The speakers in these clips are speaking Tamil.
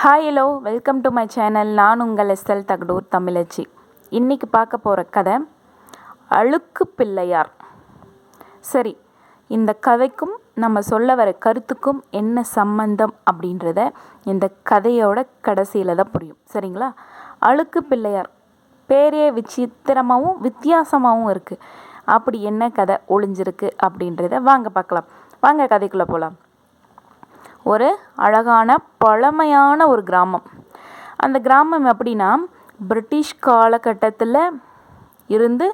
Hi hello welcome to my channel நான் உங்கள் எஸ்எல் தகடூர் தமிழச்சி. இன்றைக்கி பார்க்க போகிற கதை அழுக்கு பிள்ளையார். சரி இந்த கதைக்கும் நம்ம சொல்ல வர கருத்துக்கும் என்ன சம்பந்தம் அப்படின்றத இந்த கதையோட கடைசியில் தான் புரியும். சரிங்களா? அழுக்கு பிள்ளையார். பேரே விசித்திரமாகவும் வித்தியாசமாகவும் இருக்குது அப்படி என்ன கதை ஒளிஞ்சிருக்கு அப்படின்றத வாங்க பார்க்கலாம். வாங்க கதைக்குள்ளே போகலாம் ஒரு அழகான பழமையான ஒரு கிராமம். அந்த கிராமம் எப்படின்னா பிரிட்டிஷ் காலகட்டத்தில் இருந்து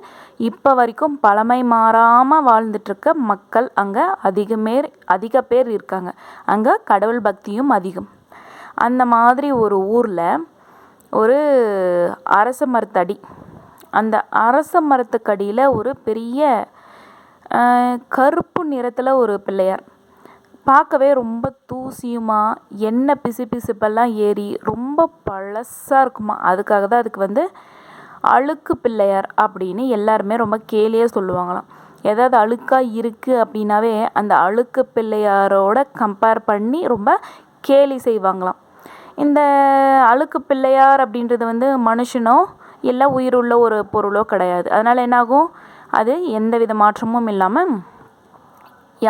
இப்போ வரைக்கும் பழமை மாறாமல் வாழ்ந்துட்டுருக்க மக்கள் அங்கே அதிகமேர் அதிக பேர் இருக்காங்க. அங்கே கடவுள் பக்தியும் அதிகம். அந்த மாதிரி ஒரு ஊரில் ஒரு அரச மரத்தடி. அந்த அரச மரத்துக்கடியில் ஒரு பெரிய கருப்பு நிறத்தில் ஒரு பிள்ளையார். பார்க்கவே ரொம்ப தூசியுமா? எண்ணெய் பிசு பிசுப்பெல்லாம் ஏறி ரொம்ப பழசாக இருக்குமா? அதுக்காக தான் அதுக்கு வந்து அழுக்கு பிள்ளையார் அப்படின்னு எல்லாருமே ரொம்ப கேலியாக சொல்லுவாங்களாம். ஏதாவது அழுக்காக இருக்குது அப்படின்னாவே அந்த அழுக்கு பிள்ளையாரோட கம்பேர் பண்ணி ரொம்ப கேலி செய்வாங்களாம். இந்த அழுக்கு பிள்ளையார் அப்படின்றது வந்து மனுஷனோ இல்லை உயிருள்ள ஒரு பொருளோ கிடையாது. அதனால் என்னாகும்? அது எந்த வித மாற்றமும் இல்லாமல்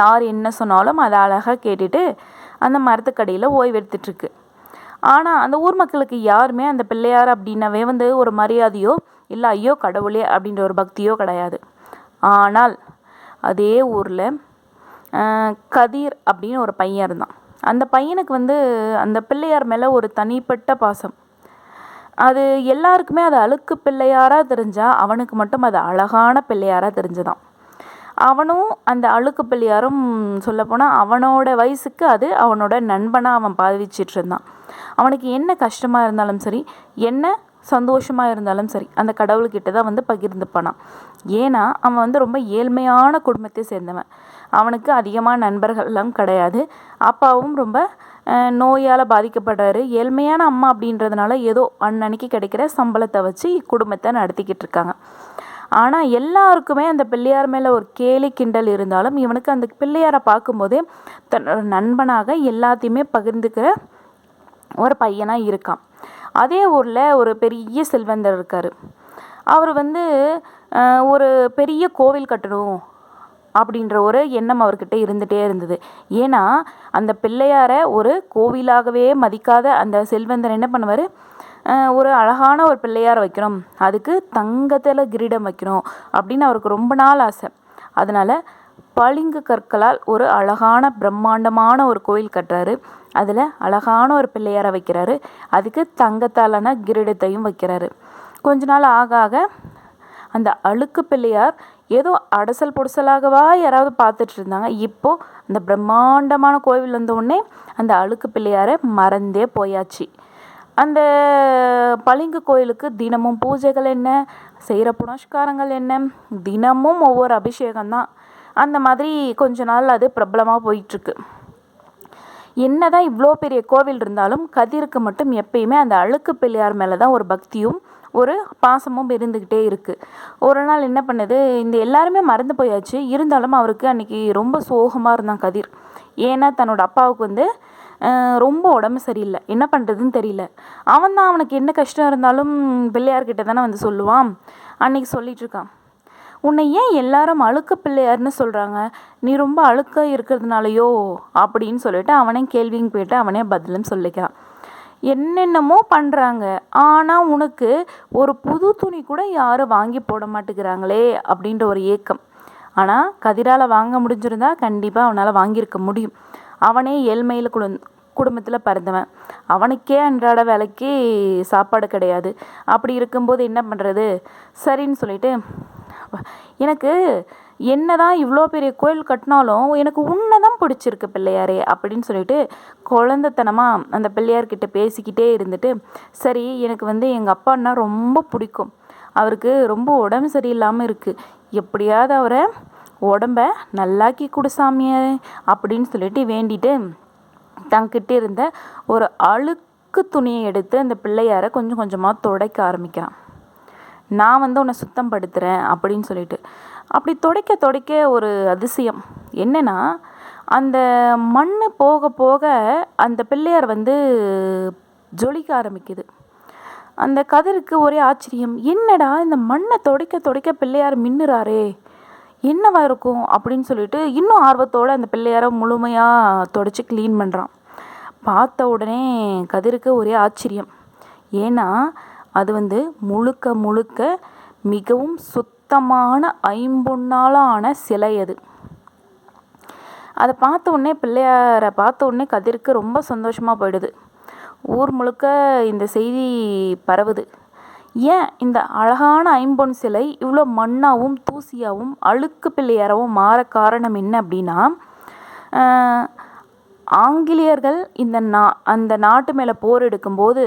யார் என்ன சொன்னாலும் அதை அழகாக கேட்டுட்டு அந்த மரத்துக்கடியில் ஓய்வெடுத்துட்ருக்கு. ஆனால் அந்த ஊர் மக்களுக்கு யாருமே அந்த பிள்ளையார் அப்படின்னாவே வந்து ஒரு மரியாதையோ இல்லை ஐயோ கடவுளே அப்படின்ற ஒரு பக்தியோ கிடையாது. ஆனால் அதே ஊரில் கதிர் அப்படின்னு ஒரு பையன் இருந்தான். அந்த பையனுக்கு வந்து அந்த பிள்ளையார் மேலே ஒரு தனிப்பட்ட பாசம். அது எல்லாருக்குமே அது அழுக்கு பிள்ளையாராக தெரிஞ்சால் அவனுக்கு மட்டும் அது அழகான பிள்ளையாராக தெரிஞ்சுதான். அவனும் அந்த அழுக்கு பிள்ளையாரும் சொல்லப்போனால் அவனோட வயசுக்கு அது அவனோட நண்பனாக அவன் பாவிச்சிட்டு இருந்தான் அவனுக்கு என்ன கஷ்டமாக இருந்தாலும் சரி என்ன சந்தோஷமாக இருந்தாலும் சரி அந்த கடவுள்கிட்ட தான் வந்து பகிர்ந்துப்பானான் ஏன்னா அவன் வந்து ரொம்ப ஏழ்மையான குடும்பத்தை சேர்ந்தவன். அவனுக்கு அதிகமாக நண்பர்கள்லாம் கிடையாது. அப்பாவும் ரொம்ப நோயால் பாதிக்கப்படுறாரு. ஏழ்மையான அம்மா அப்படின்றதுனால ஏதோ அன்னன்னைக்கு கிடைக்கிற சம்பளத்தை வச்சு குடும்பத்தை நடத்திக்கிட்டு இருக்காங்க ஆனால் எல்லாருக்குமே அந்த பிள்ளையார் மேலே ஒரு கேலி கிண்டல் இருந்தாலும் இவனுக்கு அந்த பிள்ளையாரை பார்க்கும்போதே தன்னோட நண்பனாக எல்லாத்தையுமே பகிர்ந்துக்கிற ஒரு பையனாக இருக்கான். அதே ஊரில் ஒரு பெரிய செல்வந்தர் இருக்கார். அவர் வந்து ஒரு பெரிய கோவில் கட்டணும் அப்படின்ற ஒரு எண்ணம் அவர்கிட்ட இருந்துகிட்டே இருந்தது. ஏன்னா அந்த பிள்ளையாரை ஒரு கோவிலாகவே மதிக்காத அந்த செல்வந்தர் என்ன பண்ணுவார்? ஒரு அழகான ஒரு பிள்ளையார் வைக்கணும். அதுக்கு தங்கத்தில் கிரீடம் வைக்கணும் அப்படின்னு அவருக்கு ரொம்ப நாள் ஆசை. அதனால் பளிங்கு கற்களால் ஒரு அழகான பிரம்மாண்டமான ஒரு கோயில் கட்டுறாரு. அதில் அழகான ஒரு பிள்ளையாரை வைக்கிறாரு. அதுக்கு தங்கத்தாலான கிரீடத்தையும் வைக்கிறாரு. கொஞ்ச நாள் ஆக ஆக அந்த அழுக்கு பிள்ளையார் ஏதோ அடசல் பொடிசலாகவா யாராவது பார்த்துட்டு இருந்தாங்க. இப்போ அந்த பிரம்மாண்டமான கோவில் வந்த உடனே அந்த அழுக்கு பிள்ளையாரை மறந்தே போயாச்சு. அந்த பளிங்கு கோயிலுக்கு தினமும் பூஜைகள் என்ன? செய்கிற புனஸ்காரங்கள் என்ன? தினமும் ஒவ்வொரு அபிஷேகம் தான் அந்த மாதிரி கொஞ்ச நாள் அது பிரபலமாக போயிட்டுருக்கு என்னதான் இவ்வளோ பெரிய கோவில் இருந்தாலும் கதிருக்கு மட்டும் எப்பயுமே அந்த அழுக்கு பிள்ளையார் மேலே தான் ஒரு பக்தியும் ஒரு பாசமும் இருந்துக்கிட்டே இருக்குது ஒரு நாள் என்ன பண்ணுது? இந்த எல்லாருமே மறந்து போயாச்சு. இருந்தாலும் அவருக்கு அன்றைக்கி ரொம்ப சோகமாக இருந்தான் கதிர். ஏன்னா தன்னோட அப்பாவுக்கு வந்து ரொம்ப உடம்பு சரியில்லை. என்ன பண்ணுறதுன்னு தெரியல. அவன் தான் அவனுக்கு என்ன கஷ்டம் இருந்தாலும் பிள்ளையார்கிட்ட தானே வந்து சொல்லுவான். அன்னைக்கு சொல்லிட்டு இருக்கான். உன்னை ஏன் எல்லாரும் அழுக்க பிள்ளையார்னு சொல்கிறாங்க நீ ரொம்ப அழுக்க இருக்கிறதுனாலயோ? அப்படின்னு சொல்லிட்டு அவனே கேள்விங்க போயிட்டு அவனே பதிலும் சொல்லிக்கிறான். என்னென்னமோ பண்ணுறாங்க ஆனால் உனக்கு ஒரு புது துணி கூட யாரும் வாங்கி போட மாட்டேங்கிறாங்களே அப்படின்ற ஒரு ஏக்கம். ஆனால் கதிரால் வாங்க முடிஞ்சிருந்தா கண்டிப்பாக அவனால் வாங்கியிருக்க முடியும். அவனே ஏழ்மையில் குடு குடும்பத்தில் பிறந்தவன். அவனுக்கே அன்றாட வேலைக்கு சாப்பாடு கிடையாது. அப்படி இருக்கும்போது என்ன பண்ணுறது சரின்னு சொல்லிட்டு எனக்கு என்ன தான் இவ்வளோ பெரிய கோயில் கட்டினாலும் எனக்கு உன்னை தான் பிடிச்சிருக்கு பிள்ளையாரே அப்படின்னு சொல்லிட்டு குழந்தைத்தனமாக அந்த பிள்ளையார்கிட்ட பேசிக்கிட்டே இருந்துட்டு சரி எனக்கு வந்து எங்கள் அப்பான்னா ரொம்ப பிடிக்கும். அவருக்கு ரொம்ப உடம்பு சரியில்லாமல் இருக்குது எப்படியாவது அவரை உடம்ப நல்லாக்கி கொடு சாமியே அப்படின்னு சொல்லிட்டு வேண்டிட்டு தங்கிட்ட இருந்த ஒரு அழுக்கு துணியை எடுத்து அந்த பிள்ளையாரை கொஞ்சம் கொஞ்சமாக துடைக்க ஆரம்பிக்கிறான். நான் வந்து உன்னை சுத்தம் படுத்துகிறேன் அப்படின்னு சொல்லிட்டு. அப்படி துடைக்க துடைக்க ஒரு அதிசயம். என்னென்னா அந்த மண் போக போக அந்த பிள்ளையார் வந்து ஜொலிக்க ஆரம்பிக்குது. அந்த கதிருக்கு ஒரே ஆச்சரியம். என்னடா இந்த மண்ணை துடைக்க துடைக்க பிள்ளையார் மின்னுறாரே? என்னவா இருக்கும் அப்படின்னு சொல்லிட்டு இன்னும் ஆர்வத்தோடு அந்த பிள்ளையாரை முழுமையாக தொடச்சி க்ளீன் பண்ணுறான் பார்த்த உடனே கதிருக்கு ஒரே ஆச்சரியம். ஏன்னா அது வந்து முழுக்க முழுக்க மிகவும் சுத்தமான ஐம்பொன்னாலான ஆன சிலை அது. அதை பார்த்த உடனே பிள்ளையாரை பார்த்த உடனே கதிருக்கு ரொம்ப சந்தோஷமாக போயிடுது. ஊர் முழுக்க இந்த செய்தி பரவுது. ஏன் இந்த அழகான ஐம்பொன் சிலை இவ்வளோ மண்ணாகவும் தூசியாகவும் அழுக்கு பிள்ளையாரவும் மாற காரணம் என்ன அப்படின்னா ஆங்கிலேயர்கள் இந்த நா அந்த நாட்டு மேலே போர் எடுக்கும்போது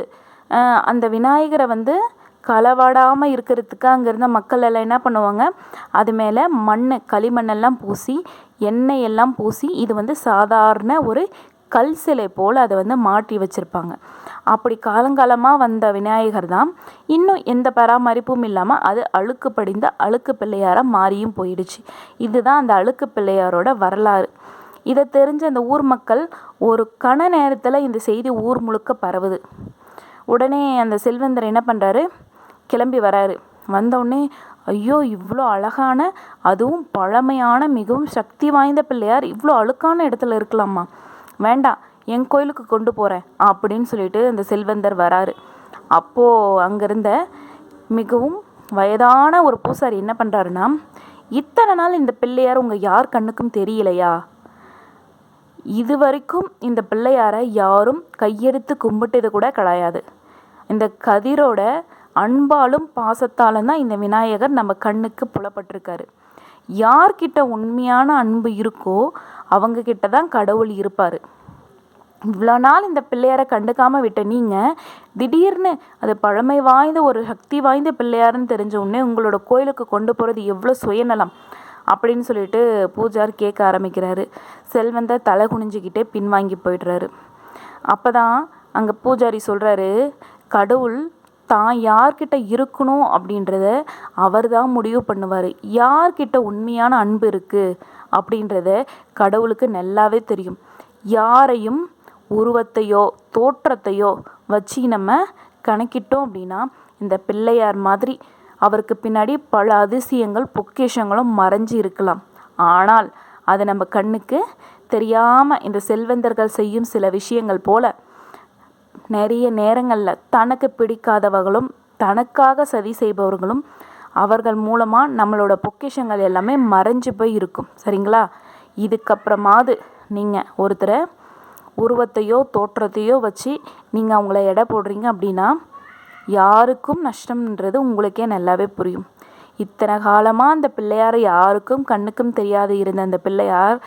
அந்த விநாயகரை வந்து களவாடாமல் இருக்கிறதுக்கு அங்கே இருந்த மக்கள் எல்லாம் என்ன பண்ணுவாங்க அது மேலே மண் களிமண்ணெல்லாம் பூசி எண்ணெய் எல்லாம் பூசி இது வந்து சாதாரண ஒரு கல் சிலை போல் அதை வந்து மாட்டி வச்சுருப்பாங்க. அப்படி காலங்காலமாக வந்த விநாயகர் தான் இன்னும் எந்த பராமரிப்பும் இல்லாமல் அது அழுக்கு படிந்த அழுக்கு பிள்ளையாராக மாறியும் போயிடுச்சு. இதுதான் அந்த அழுக்கு பிள்ளையாரோட வரலாறு. இதை தெரிஞ்ச அந்த ஊர் மக்கள் ஒரு கண நேரத்தில் இந்த செய்தி ஊர் முழுக்க பரவுது. உடனே அந்த செல்வந்தர் என்ன பண்ணுறாரு கிளம்பி வராரு. வந்தவுடனே ஐயோ இவ்வளோ அழகான அதுவும் பழமையான மிகவும் சக்தி வாய்ந்த பிள்ளையார் இவ்வளோ அழுக்கான இடத்துல இருக்கலாமா? வேண்டாம் என் கோயிலுக்கு கொண்டு போகிறேன் அப்படின்னு சொல்லிட்டு அந்த செல்வந்தர் வராரு. அப்போது அங்கேருந்த மிகவும் வயதான ஒரு பூசாரி என்ன பண்ணுறாருன்னா இத்தனை நாள் இந்த பிள்ளையார் உங்கள் யார் கண்ணுக்கும் தெரியலையா? இது வரைக்கும் இந்த பிள்ளையாரை யாரும் கையெடுத்து கும்பிட்டது கூட கிடையாது. இந்த கதிரோட அன்பாலும் பாசத்தாலும் தான் இந்த விநாயகர் நம்ம கண்ணுக்கு புலப்பட்டிருக்காரு. யார்கிட்ட உண்மையான அன்பு இருக்கோ அவங்க கிட்ட தான் கடவுள் இருப்பார். இவ்வளோ நாள் இந்த பிள்ளையாரை கண்டுக்காமல் விட்ட நீங்கள் திடீர்னு அது பழமை வாய்ந்த ஒரு சக்தி வாய்ந்த பிள்ளையாருன்னு தெரிஞ்ச உடனே உங்களோட கோயிலுக்கு கொண்டு போகிறது எவ்வளோ சுயநலம் அப்படின்னு சொல்லிட்டு பூஜார் கேட்க ஆரம்பிக்கிறாரு. செல்வந்த தலை குனிஞ்சிக்கிட்டே பின்வாங்கி போயிடுறாரு. அப்போ தான் அங்கே பூஜாரி சொல்கிறாரு கடவுள் தான் யார்கிட்ட இருக்கணும் அப்படின்றத அவர் தான் முடிவு பண்ணுவார். யார்கிட்ட உண்மையான அன்பு இருக்குது அப்படின்றத கடவுளுக்கு நல்லாவே தெரியும். யாரையும் உருவத்தையோ தோற்றத்தையோ வச்சு நம்ம கணக்கிட்டோம் அப்படின்னா இந்த பிள்ளையார் மாதிரி அவருக்கு பின்னாடி பல அதிசயங்கள் பொக்கேஷங்களும் மறைஞ்சு இருக்கலாம். ஆனால் அது நம்ம கண்ணுக்கு தெரியாமல் இந்த செல்வந்தர்கள் செய்யும் சில விஷயங்கள் போல் நிறைய நேரங்களில் தனக்கு பிடிக்காதவர்களும் தனக்காக சதி செய்பவர்களும் அவர்கள் மூலமாக நம்மளோட பொக்கிஷங்கள் எல்லாமே மறைஞ்சு போய் இருக்கும். சரிங்களா? இதுக்கப்புறமாவது நீங்கள் ஒருத்தரை உருவத்தையோ தோற்றத்தையோ வச்சு நீங்கள் அவங்கள எடை போடுறீங்க அப்படின்னா யாருக்கும் நஷ்டம்ன்றது உங்களுக்கே நல்லாவே புரியும். இத்தனை காலமாக அந்த பிள்ளையாரை யாருக்கும் கண்ணுக்கும் தெரியாது இருந்த அந்த பிள்ளையார்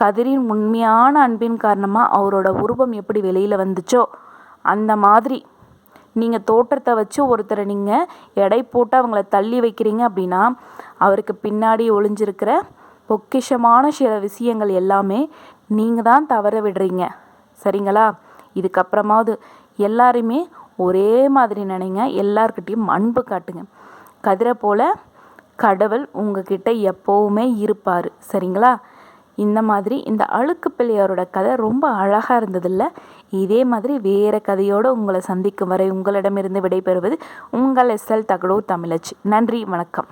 கதிரின் உண்மையான அன்பின் காரணமாக அவரோட உருவம் எப்படி வெளியில் வந்துச்சோ அந்த மாதிரி. நீங்கள் தோற்றத்தை வச்சு ஒருத்தரை நீங்கள் எடை போட்டு அவங்கள தள்ளி வைக்கிறீங்க அப்படின்னா அவருக்கு பின்னாடி ஒளிஞ்சிருக்கிற பொக்கிஷமான சில விஷயங்கள் எல்லாமே நீங்கள் தான் தவற விடுறீங்க. சரிங்களா? இதுக்கப்புறமாவது எல்லாருமே ஒரே மாதிரி நினைங்க. எல்லார்கிட்டேயும் அன்பு காட்டுங்க. கதிரை போல் கடவுள் உங்ககிட்ட எப்போவுமே இருப்பார். சரிங்களா? இந்த மாதிரி இந்த அழுக்கு பிள்ளையாரோட கதை ரொம்ப அழகாக இருந்ததில்ல. இதே மாதிரி வேறு கதையோடு உங்களை சந்திக்கும் வரை உங்களிடமிருந்து விடைபெறுவது உங்கள் எஸ்எல் தகடூர் தமிழச்சி. நன்றி வணக்கம்.